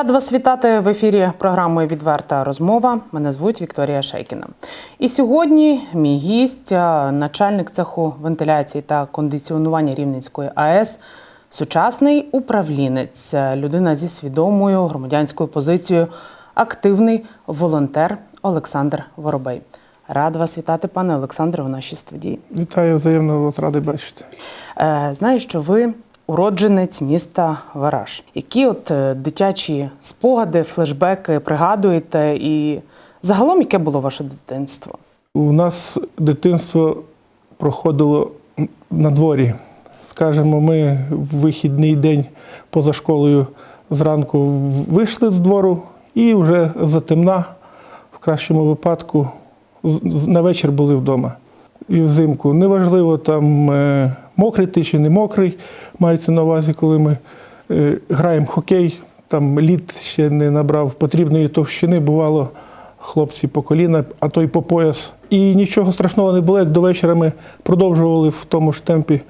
Рада вас вітати в ефірі програми Відверта розмова. Мене звуть Вікторія Шейкіна. І сьогодні мій гість, начальник цеху вентиляції та кондиціонування Рівненської АЕС, сучасний управлінець, людина зі свідомою громадянською позицією, активний волонтер Олександр Воробей. Рад вас вітати, пане Олександре, у нашій студії. Вітаю, взаємно вас радий бачити. Е, Знаю, що ви уродженець міста Вараж. Які от е, дитячі спогади, флешбеки пригадуєте, і загалом яке було ваше дитинство? У нас дитинство проходило на дворі. Скажімо, ми в вихідний день поза школою зранку вийшли з двору і вже затемна, в кращому випадку, на вечір були вдома. І взимку неважливо там е, мокрий ти чи не мокрий, мається на увазі, коли ми е, граємо хокей, там лід ще не набрав потрібної товщини, бувало хлопці по коліна, а то й по пояс. І нічого страшного не було, як до вечора ми продовжували в тому ж темпі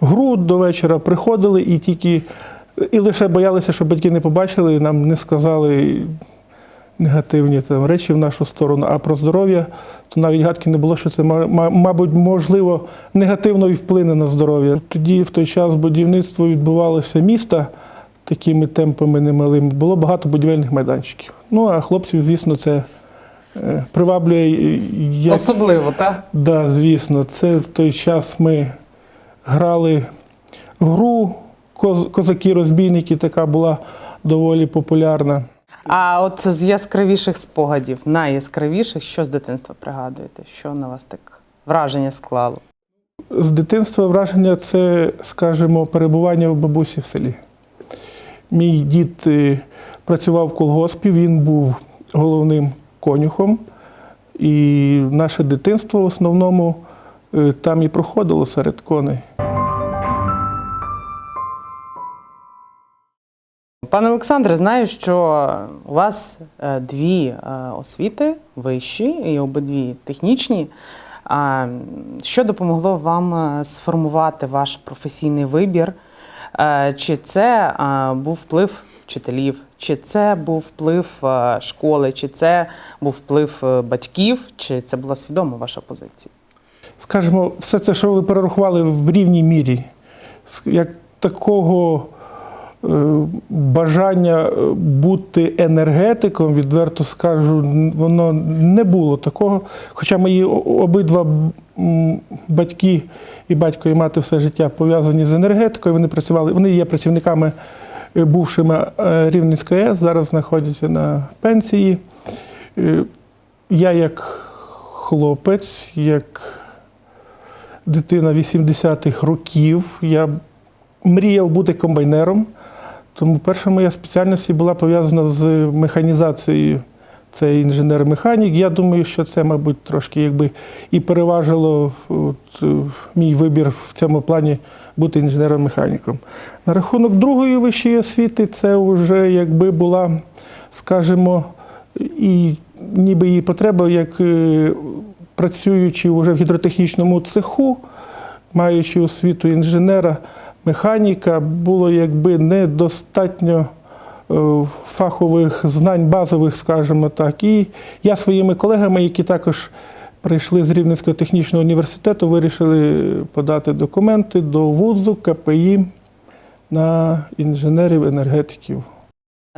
гру, до вечора приходили і тільки і лише боялися, щоб батьки не побачили, нам не сказали негативні там, речі в нашу сторону. А про здоров'я, то навіть гадки не було, що це, ма- ма- мабуть, можливо, негативно і вплине на здоров'я. Тоді, в той час, будівництво відбувалося міста такими темпами немалими. Було багато будівельних майданчиків. Ну, а хлопців, звісно, це е, приваблює. Як... Особливо, так? Да, звісно, це в той час ми грали гру Козаки-розбійники, така була доволі популярна. А от з яскравіших спогадів, найяскравіших, що з дитинства пригадуєте? Що на вас так враження склало? З дитинства враження це, скажімо, перебування в бабусі в селі. Мій дід е, працював в колгоспі, він був головним конюхом, і наше дитинство в основному е, там і проходило серед коней. Пане Олександре, знаю, що у вас е, дві е, освіти вищі і обидві технічні. Що допомогло вам е, сформувати ваш професійний вибір? Чи це був вплив вчителів, чи це був вплив школи, чи це був вплив батьків, чи це була свідома ваша позиція? Скажімо, все це, що ви перерахували в рівній мірі, як такого бажання е, бути енергетиком, відверто скажу, воно не було такого. Хоча мої обидва батьки, і батько, і мати все життя пов'язані з енергетикою, вони працювали, вони є працівниками е, бувшими е, Рівненської АЕС, зараз знаходяться на пенсії. Е, Я як хлопець, як дитина 80-х років. Я мріяв бути комбайнером, тому перша моя спеціальність була пов'язана з механізацією. Це інженер-механік. Я думаю, що це, мабуть, трошки якби і переважило от, мій вибір в цьому плані бути інженером-механіком. На рахунок другої вищої освіти, це вже якби була, скажімо, і ніби її потреба, як е, працюючи вже в гідротехнічному цеху, маючи освіту інженера, механіка, було якби недостатньо е, фахових знань, базових, скажімо так. І я своїми колегами, які також прийшли з Рівненського технічного університету, вирішили подати документи до вузу КПІ на інженерів-енергетиків.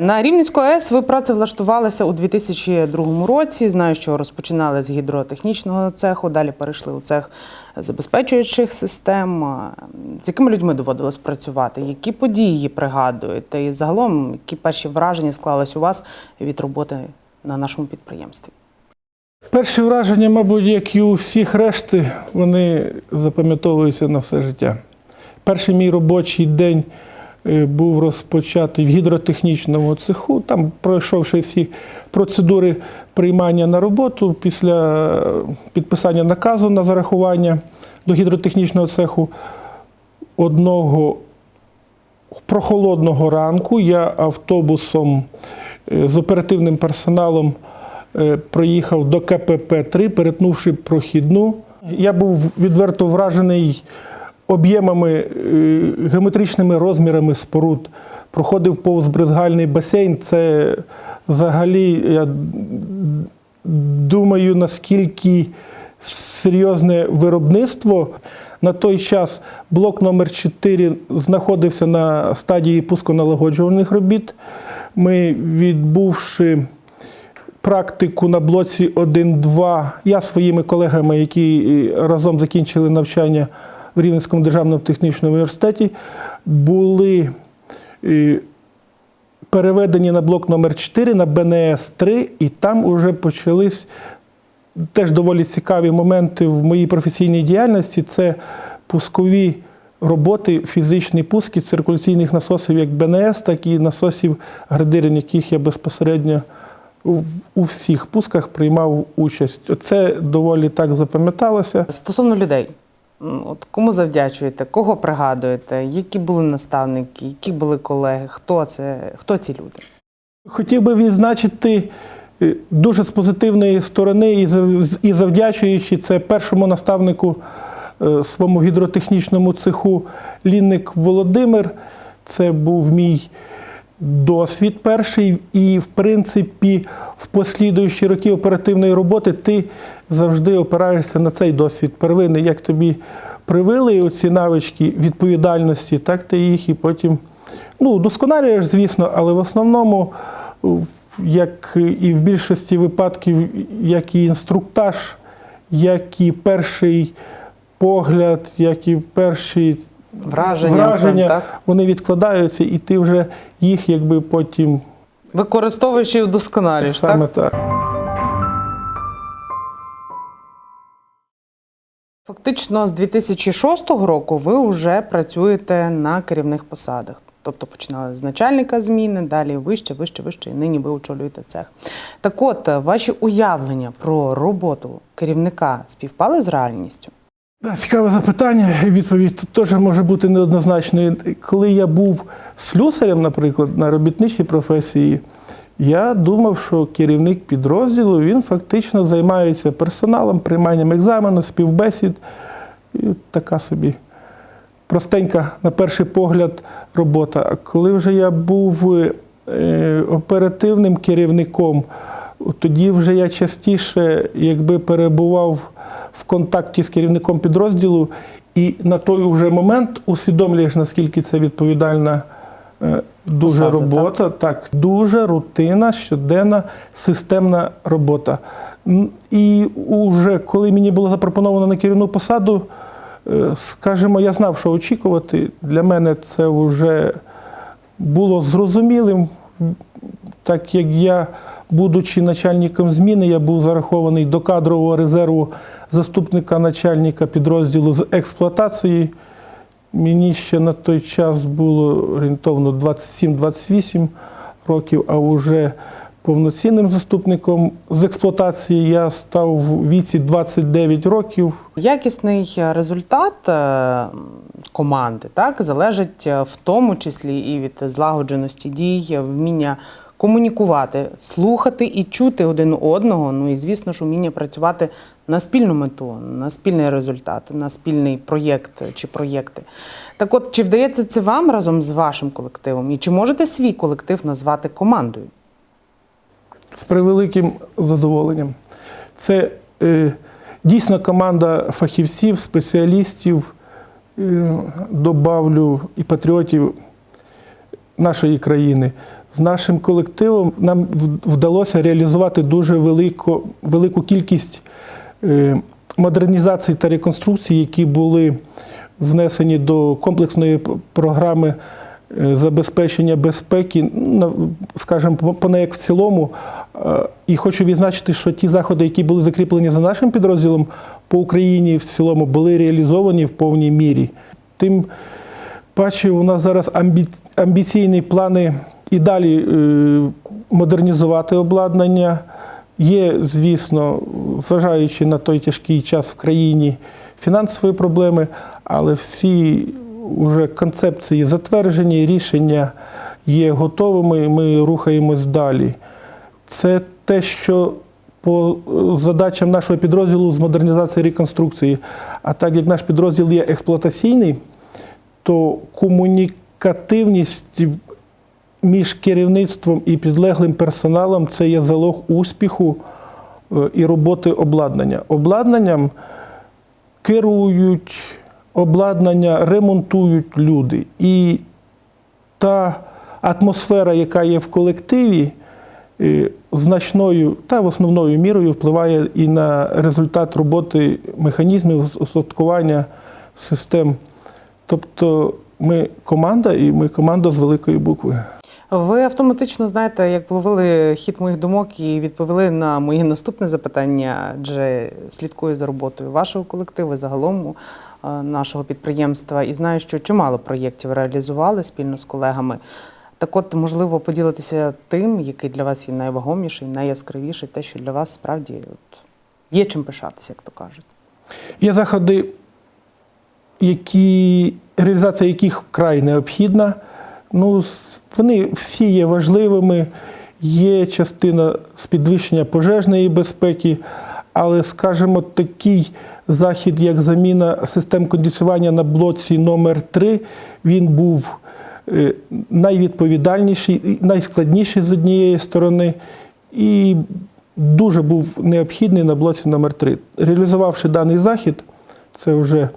На Рівненську АЕС ви працевлаштувалися у 2002 році. Знаю, що розпочинали з гідротехнічного цеху, далі перейшли у цех забезпечуючих систем. З якими людьми доводилось працювати? Які події пригадуєте? І загалом, які перші враження склались у вас від роботи на нашому підприємстві? Перші враження, мабуть, як і у всіх решти, вони запам'ятовуються на все життя. Перший мій робочий день е, був розпочатий в гідротехнічному цеху. Там, пройшовши всі процедури приймання на роботу, після е, підписання наказу на зарахування до гідротехнічного цеху одного прохолодного ранку я автобусом е, з оперативним персоналом е, проїхав до КПП-3, перетнувши прохідну. Я був відверто вражений об'ємами, е, геометричними розмірами споруд. проходив повз бризгальний басейн. Це взагалі, я думаю, наскільки серйозне виробництво. На той час блок номер 4 знаходився на стадії пусконалагоджувальних робіт. Ми, відбувши практику на блоці 1-2, я своїми колегами, які е, разом закінчили навчання в Рівненському державному технічному університеті, були е, переведені на блок номер 4 на БНС 3, і там вже почались теж доволі цікаві моменти в моїй професійній діяльності. Це пускові роботи, фізичні пуски циркуляційних насосів як БНС, так і насосів градирин, яких я безпосередньо у всіх пусках приймав участь. Це доволі так запам'яталося. Стосовно людей, от кому завдячуєте, кого пригадуєте, які були наставники, які були колеги, хто це, хто ці люди? Хотів би відзначити е, дуже з позитивної сторони і завдячуючи це першому наставнику е, своєму гідротехнічному цеху Лінник Володимир. Це був мій досвід перший, і, в принципі, в послідуючі роки оперативної роботи ти завжди опираєшся на цей досвід. Первинний, як тобі привили оці навички відповідальності, так ти їх і потім ну, досконалюєш, звісно, але в основному, як і в більшості випадків, як і інструктаж, як і перший погляд, як і перші Враження, враження так? вони відкладаються, і ти вже їх якби потім Використовуєш і удосконалюєш, саме так? так. Фактично з 2006 року ви вже працюєте на керівних посадах. Тобто починали з начальника зміни, далі вище, вище, вище, і нині ви очолюєте цех. Так от, ваші уявлення про роботу керівника співпали з реальністю? Цікаве запитання. Відповідь теж може бути неоднозначною. Коли я був слюсарем, наприклад, на робітничій професії, я думав, що керівник підрозділу він фактично займається персоналом, прийманням екзамену, співбесід. І така собі простенька, на перший погляд, робота. А коли вже я був е, оперативним керівником, тоді вже я частіше якби перебував в контакті з керівником підрозділу, і на той вже момент усвідомлюєш, наскільки це відповідальна е, дуже Посада, робота. Так? дуже рутина, щоденна, системна робота. І уже коли мені було запропоновано на керівну посаду, е, скажімо, я знав, що очікувати. Для мене це вже було зрозумілим, так як я, будучи начальником зміни, я був зарахований до кадрового резерву заступника начальника підрозділу з експлуатації. Мені ще на той час було орієнтовно 27-28 років, а вже повноцінним заступником з експлуатації я став в віці 29 років. Якісний результат е, команди так, залежить в тому числі і від злагодженості дій, вміння комунікувати, слухати і чути один одного. Ну і звісно ж, вміння працювати на спільну мету, на спільний результат, на спільний проєкт чи проєкти. Так от, чи вдається це вам разом з вашим колективом? І чи можете свій колектив назвати командою? з превеликим задоволенням. Це е, дійсно команда фахівців, спеціалістів, е, добавлю і патріотів нашої країни. З нашим колективом нам вдалося реалізувати дуже велику, велику кількість е, модернізацій та реконструкцій, які були внесені до комплексної програми е, забезпечення безпеки, скажімо, по- понаяк в цілому. І хочу відзначити, що ті заходи, які були закріплені за нашим підрозділом по Україні в цілому, були реалізовані в повній мірі. Тим паче, у нас зараз амбіційні плани і далі е, модернізувати обладнання. Є, звісно, зважаючи на той тяжкий час в країні, фінансові проблеми, але всі вже концепції затверджені, рішення є готовими, і ми рухаємось далі. Це те, що по е, задачам нашого підрозділу з модернізації реконструкції. А так як наш підрозділ є експлуатаційний, то комунікативність між керівництвом і підлеглим персоналом це є залог успіху е, і роботи обладнання. Обладнанням керують, обладнання ремонтують люди. І та атмосфера, яка є в колективі, е, значною та в основною мірою впливає і на результат роботи механізмів устаткування систем. Тобто ми команда, і ми команда з великої букви. Ви автоматично знаєте, як вловили хід моїх думок і відповіли на моє наступне запитання, адже слідкую за роботою вашого колективу, загалом е, нашого підприємства, і знаю, що чимало проєктів реалізували спільно з колегами. Так от, можливо, поділитися тим, який для вас є найвагоміший, найяскравіший, те, що для вас справді от, є чим пишатися, як то кажуть. Є заходи, які, реалізація яких вкрай необхідна. Ну, вони всі є важливими. Є частина з підвищення пожежної безпеки, але, скажімо, такий захід, як заміна систем кондиціювання на блоці номер 3 він був е, найвідповідальніший, найскладніший з однієї сторони, і дуже був необхідний на блоці номер 3 Реалізувавши даний захід, це вже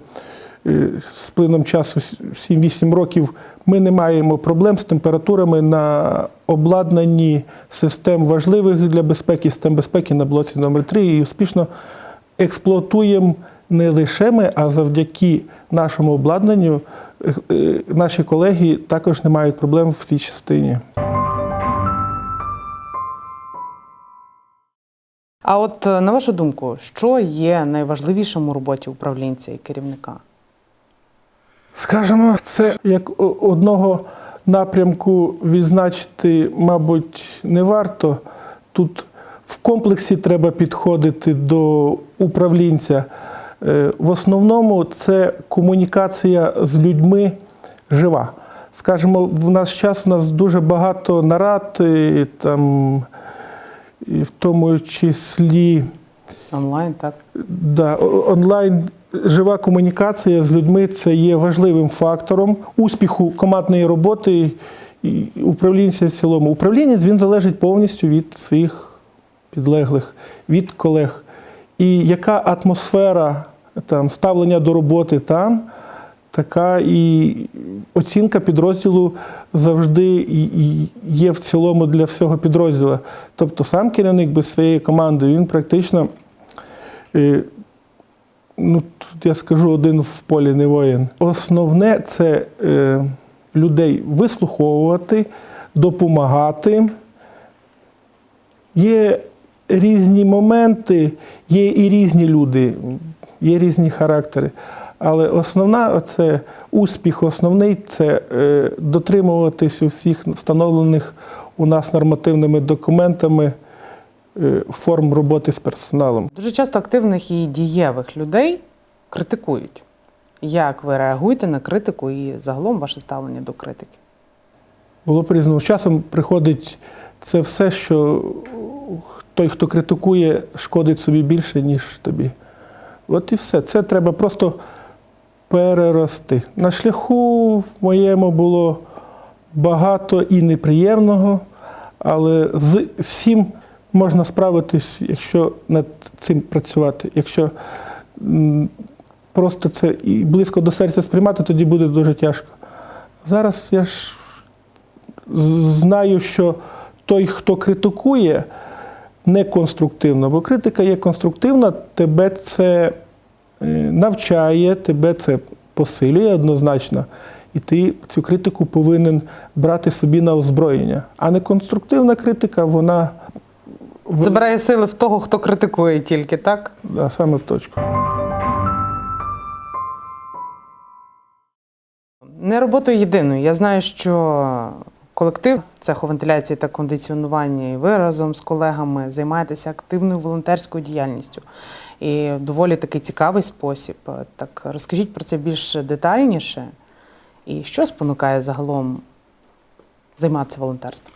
з плином часу 7-8 років, ми не маємо проблем з температурами на обладнанні систем важливих для безпеки, систем безпеки на блоці номер 3 і успішно експлуатуємо не лише ми, а завдяки нашому обладнанню е, е, наші колеги також не мають проблем в цій частині. А от е, на вашу думку, що є найважливішим у роботі управлінця і керівника? Скажемо, це як одного напрямку відзначити, мабуть, не варто. Тут в комплексі треба підходити до управлінця. Е, В основному це комунікація з людьми жива. Скажімо, в наш час у нас дуже багато нарад, і, там, і в тому числі. Онлайн, так? Да, онлайн жива комунікація з людьми це є важливим фактором успіху командної роботи і управлінця в цілому. Управлінець він залежить повністю від своїх підлеглих, від колег. І яка атмосфера там, ставлення до роботи там, така і оцінка підрозділу завжди є в цілому для всього підрозділу. Тобто сам керівник без своєї команди, він практично. Ну, тут я скажу один в полі не воїн. Основне це е, людей вислуховувати, допомагати. Є різні моменти, є і різні люди, є різні характери. Але основна це успіх, основний це е, дотримуватись усіх встановлених у нас нормативними документами форм роботи з персоналом. Дуже часто активних і дієвих людей критикують. Як ви реагуєте на критику і загалом ваше ставлення до критики? Було по-різному. З часом приходить це все, що той, хто критикує, шкодить собі більше, ніж тобі. От і все. Це треба просто перерости. На шляху моєму було багато і неприємного, але з всім можна справитись, якщо над цим працювати. Якщо просто це і близько до серця сприймати, тоді буде дуже тяжко. Зараз я ж знаю, що той, хто критикує, не конструктивно, бо критика є конструктивна, тебе це е, навчає, тебе це посилює однозначно. І ти цю критику повинен брати собі на озброєння. А не конструктивна критика, вона Забирає сили в того, хто критикує тільки, так? да, саме в точку. Не роботою єдиною. Я знаю, що колектив цеху вентиляції та кондиціонування, і ви разом з колегами займаєтеся активною волонтерською діяльністю. І в доволі такий цікавий спосіб. Так розкажіть про це більш детальніше. І що спонукає загалом займатися волонтерством?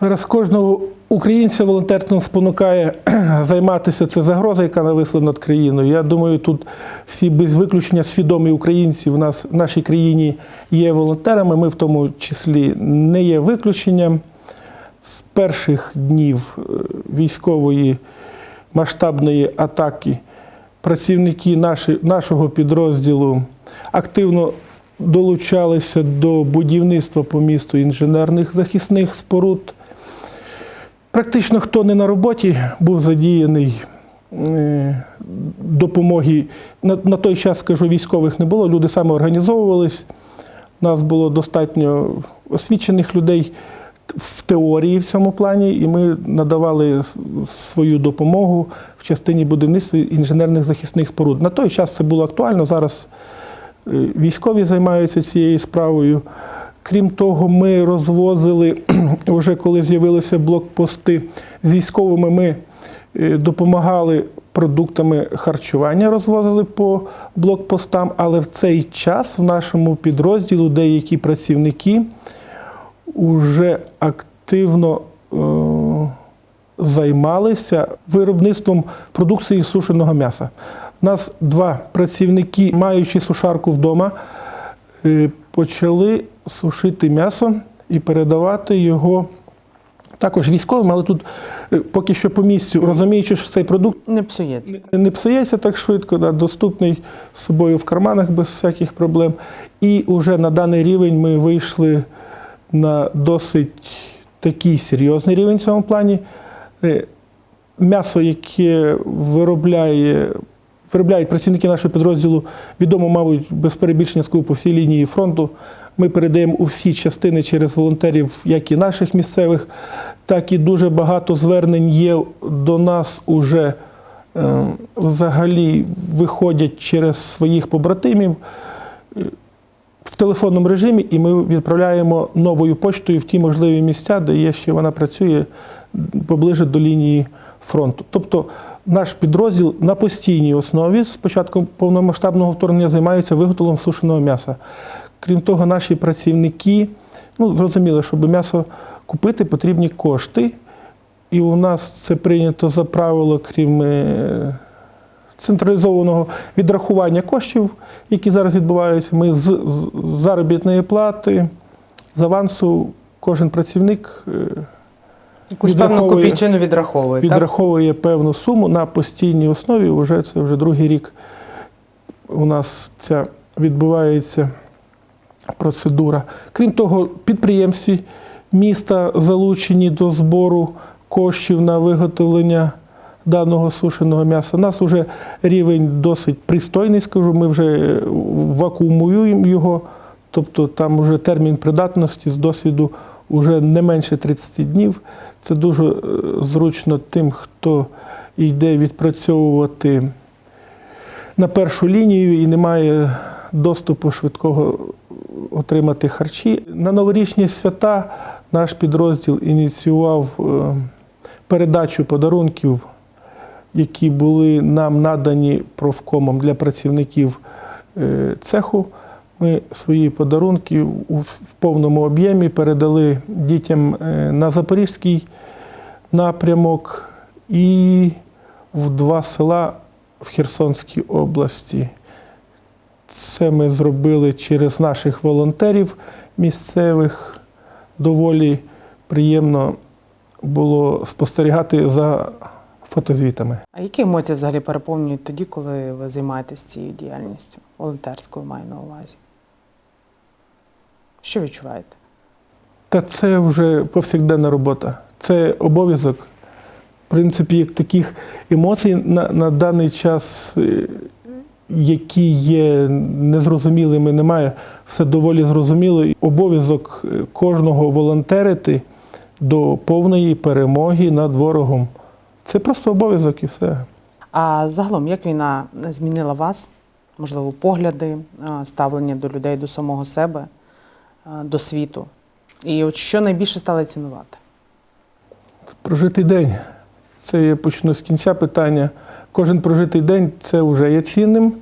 Зараз кожного українця волонтерством спонукає займатися. Це загроза, яка нависла над країною. Я думаю, тут всі без виключення свідомі українці в нас в нашій країні є волонтерами. Ми в тому числі не є виключенням. З перших днів е, військової масштабної атаки працівники наші, нашого підрозділу активно долучалися до будівництва по місту інженерних захисних споруд. Практично хто не на роботі був задіяний е, допомоги. На, на той час, скажу, військових не було, люди саме організовувались. У нас було достатньо освічених людей в теорії в цьому плані, і ми надавали свою допомогу в частині будівництва інженерних захисних споруд. На той час це було актуально. Зараз е, військові займаються цією справою. Крім того, ми розвозили, вже коли з'явилися блокпости з військовими, ми е, допомагали продуктами харчування, розвозили по блокпостам, але в цей час в нашому підрозділу деякі працівники вже активно е, займалися виробництвом продукції сушеного м'яса. У нас два працівники, маючи сушарку вдома, е, почали сушити м'ясо і передавати його також військовим, але тут е, поки що по місцю, розуміючи, що цей продукт Не псується. не псується так швидко, да, доступний з собою в карманах без всяких проблем. І вже на даний рівень ми вийшли на досить такий серйозний рівень в цьому плані. Е, М'ясо, яке виробляє, виробляють працівники нашого підрозділу, відомо, мабуть, без перебільшення скажу, по всій лінії фронту. Ми передаємо у всі частини через волонтерів, як і наших місцевих, так і дуже багато звернень є до нас уже е, взагалі виходять через своїх побратимів е, в телефонному режимі, і ми відправляємо новою почтою в ті можливі місця, де є ще вона працює поближе до лінії фронту. Тобто наш підрозділ на постійній основі з початком повномасштабного вторгнення займається виготовленням сушеного м'яса. Крім того, наші працівники, ну зрозуміло, щоб м'ясо купити, потрібні кошти. І у нас це прийнято за правило, крім е, централізованого відрахування коштів, які зараз відбуваються. Ми з заробітної плати, з авансу, кожен працівник е, Якусь певну копійчину відраховує. так? відраховує певну суму на постійній основі. Уже це вже другий рік у нас ця відбувається процедура. Крім того, підприємці міста залучені до збору коштів на виготовлення даного сушеного м'яса. У нас вже рівень досить пристойний, скажу, ми вже вакуумуємо його, тобто там вже термін придатності з досвіду вже не менше 30 днів. Це дуже е, зручно тим, хто йде відпрацьовувати на першу лінію і не має доступу швидкого отримати харчі. На новорічні свята наш підрозділ ініціював е, передачу подарунків, які були нам надані профкомом для працівників е, цеху. Ми свої подарунки в повному об'ємі передали дітям е, на Запорізький напрямок і в два села в Херсонській області. Це ми зробили через наших волонтерів місцевих. Доволі приємно було спостерігати за фотозвітами. А які емоції взагалі переповнюють тоді, коли ви займаєтесь цією діяльністю? Волонтерською маю на увазі? Що відчуваєте? Та це вже повсякденна робота. Це обов'язок. В принципі, як таких емоцій на, на даний час, е, які є незрозумілими, немає. Все доволі зрозуміло. Обов'язок е, кожного волонтерити до повної перемоги над ворогом. Це просто обов'язок і все. А загалом, як війна змінила вас? Можливо, погляди, ставлення до людей, до самого себе, до світу? І от що найбільше стали цінувати? Прожитий день. Це я почну з кінця питання. Кожен прожитий день це вже є цінним.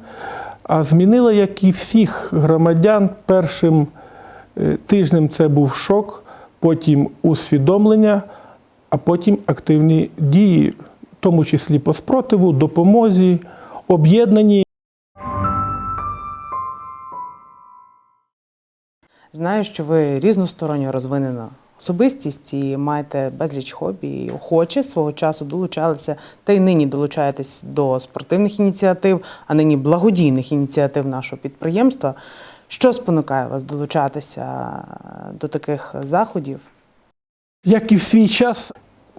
А змінила, як і всіх громадян, першим е, тижнем це був шок. потім усвідомлення, а потім активні дії, в тому числі по спротиву, допомозі, об'єднані. Знаю, що ви різносторонньо розвинена особистість і маєте безліч хобі, і охоче свого часу долучалися, та й нині долучаєтесь до спортивних ініціатив, а нині благодійних ініціатив нашого підприємства. Що спонукає вас долучатися до таких заходів? Як і в свій час,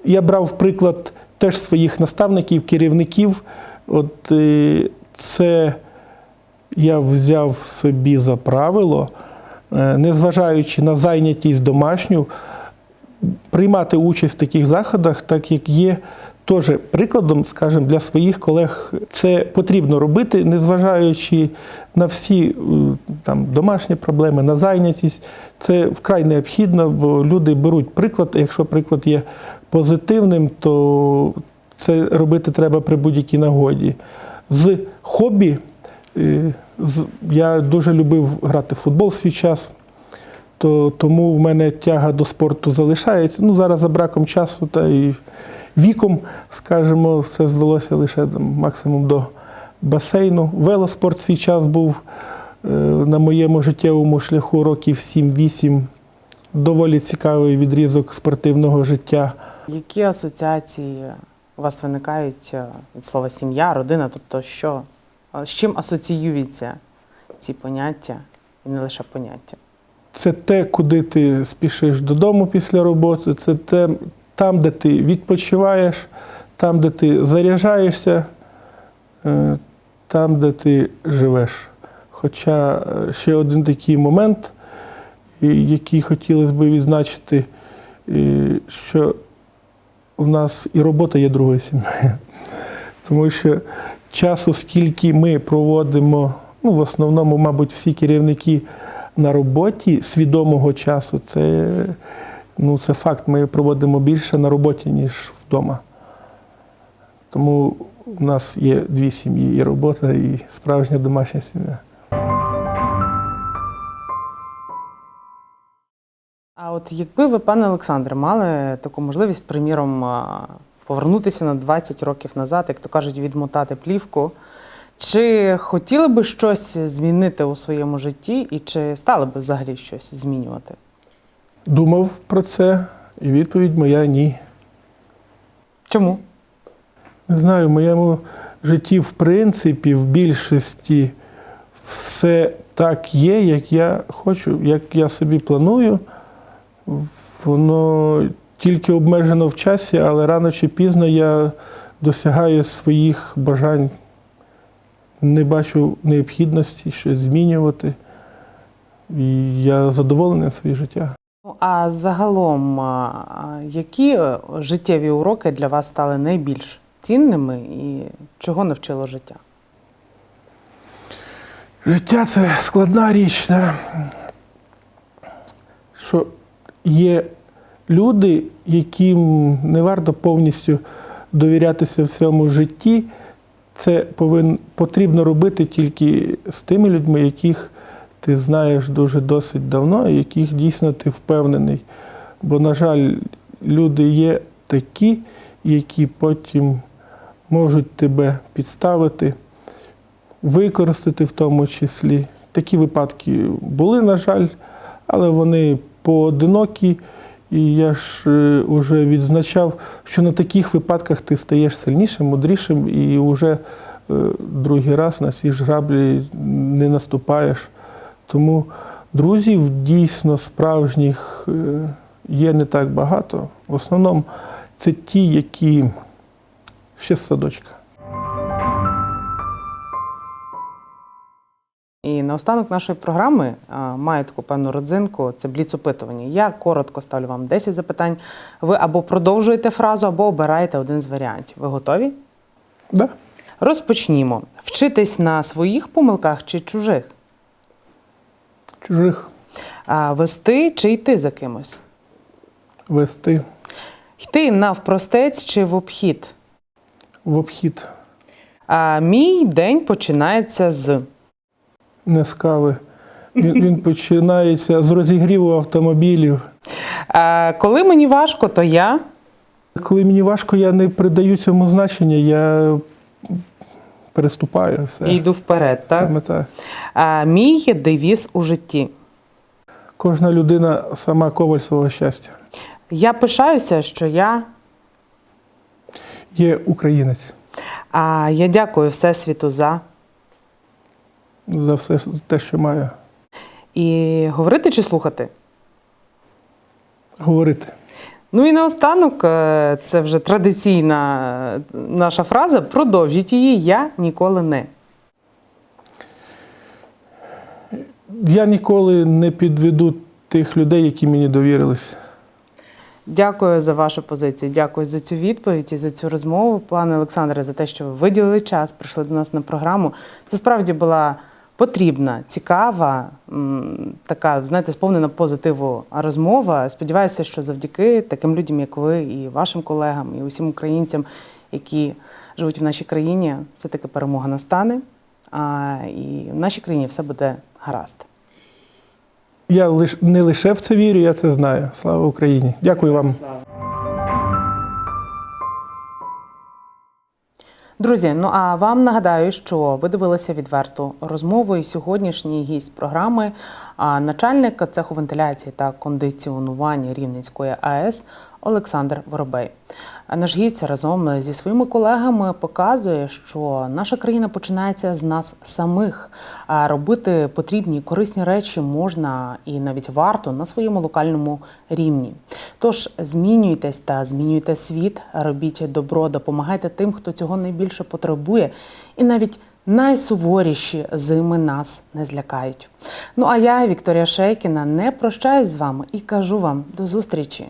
я брав приклад теж своїх наставників, керівників. От е, це я взяв собі за правило, е, незважаючи на зайнятість домашню, приймати участь в таких заходах, так як є теж прикладом, скажімо, для своїх колег. Це потрібно робити, незважаючи на всі е, там, домашні проблеми, на зайнятість. Це вкрай необхідно, бо люди беруть приклад. Якщо приклад є позитивним, то це робити треба при будь-якій нагоді. З хобі е, я дуже любив грати в футбол в свій час то тому в мене тяга до спорту залишається. Ну, зараз за браком часу та і віком, скажімо, все звелося лише там, максимум до басейну. Велоспорт свій час був е, на моєму життєвому шляху років 7-8. Доволі цікавий відрізок спортивного життя. Які асоціації у вас виникають е, від слова сім'я, родина? Тобто, що з чим асоціюються ці поняття і не лише поняття? Це те, куди ти спішиш додому після роботи, це те, там, де ти відпочиваєш, там, де ти заряджаєшся, е, там, де ти живеш. Хоча е, ще один такий момент, який хотілося б відзначити, що в нас і робота є другою сім'єю. Тому що часу, скільки ми проводимо, ну, в основному, мабуть, всі керівники на роботі свідомого часу, це, ну, це факт. Ми проводимо більше на роботі, ніж вдома. Тому у нас є дві сім'ї: і робота, і справжня домашня сім'я. А от якби ви, пане Олександре, мали таку можливість, приміром, повернутися на 20 років назад, як то кажуть, відмотати плівку, чи хотіли би щось змінити у своєму житті, і чи стали би взагалі щось змінювати? Думав про це, і відповідь моя ні. Чому? Не знаю, в моєму житті, в принципі, в більшості все так є, як я хочу, як я собі планую. Воно тільки обмежено в часі, але рано чи пізно я досягаю своїх бажань. Не бачу необхідності щось змінювати. І я задоволений своїм життям. Ну, А загалом, які е, життєві уроки для вас стали найбільш цінними і чого навчило життя? Життя це складна річ, да? що є люди, яким не варто повністю довірятися в цьому житті. Це повин, потрібно робити тільки з тими людьми, яких ти знаєш дуже досить давно, і яких дійсно ти впевнений. Бо, на жаль, люди є такі, які потім можуть тебе підставити використати в тому числі. Такі випадки були, на жаль, але вони поодинокі. І я ж вже відзначав, що на таких випадках ти стаєш сильнішим, мудрішим, і вже е, другий раз на ці ж граблі не наступаєш. Тому друзів дійсно справжніх е, є не так багато. В основному це ті, які ще з садочка. Наостанок нашої програми має таку певну родзинку це бліц-опитування. Я коротко ставлю вам 10 запитань. Ви або продовжуєте фразу, або обираєте один з варіантів. Ви готові? Да? Розпочнімо. Вчитись на своїх помилках чи чужих? Чужих А, вести чи йти за кимось? вести Йти навпростець чи в обхід? в обхід. А, мій день починається з. Не з кави. Він, він починається з розігріву автомобілів. Е, коли мені важко, то я. Коли мені важко, я не придаю цьому значення, я переступаю все. І йду вперед, так? Саме так. Е, мій девіз у житті. Кожна людина сама коваль свого щастя. Я пишаюся, що я. Є українець А я дякую Всесвіту за. За все те, що має І говорити чи слухати? говорити. Ну і наостанок, е, це вже традиційна е, наша фраза. Продовжіть її я ніколи не. Я ніколи не підведу тих людей, які мені довірились. Дякую за вашу позицію. Дякую за цю відповідь і за цю розмову, пане Олександре, за те, що ви виділили час, прийшли до нас на програму. Це справді була потрібна, цікава, така, знаєте, сповнена позитиву розмова. Сподіваюся, що завдяки таким людям, як ви, і вашим колегам, і усім українцям, які живуть в нашій країні, все-таки перемога настане. А, і в нашій країні все буде гаразд. Я не лише в це вірю, я це знаю. Слава Україні! Дякую вам. Друзі, ну а вам нагадаю, що ви дивилися відверту розмову. І сьогоднішній гість програми, начальник цеху вентиляції та кондиціонування Рівненської АЕС Олександр Воробей. Наш гість разом зі своїми колегами показує, що наша країна починається з нас самих. А робити потрібні корисні речі можна і навіть варто на своєму локальному рівні. Тож змінюйтесь та змінюйте світ, робіть добро, допомагайте тим, хто цього найбільше потребує, і навіть найсуворіші зими нас не злякають. Ну а я, Вікторія Шейкіна, не прощаюсь з вами і кажу вам до зустрічі.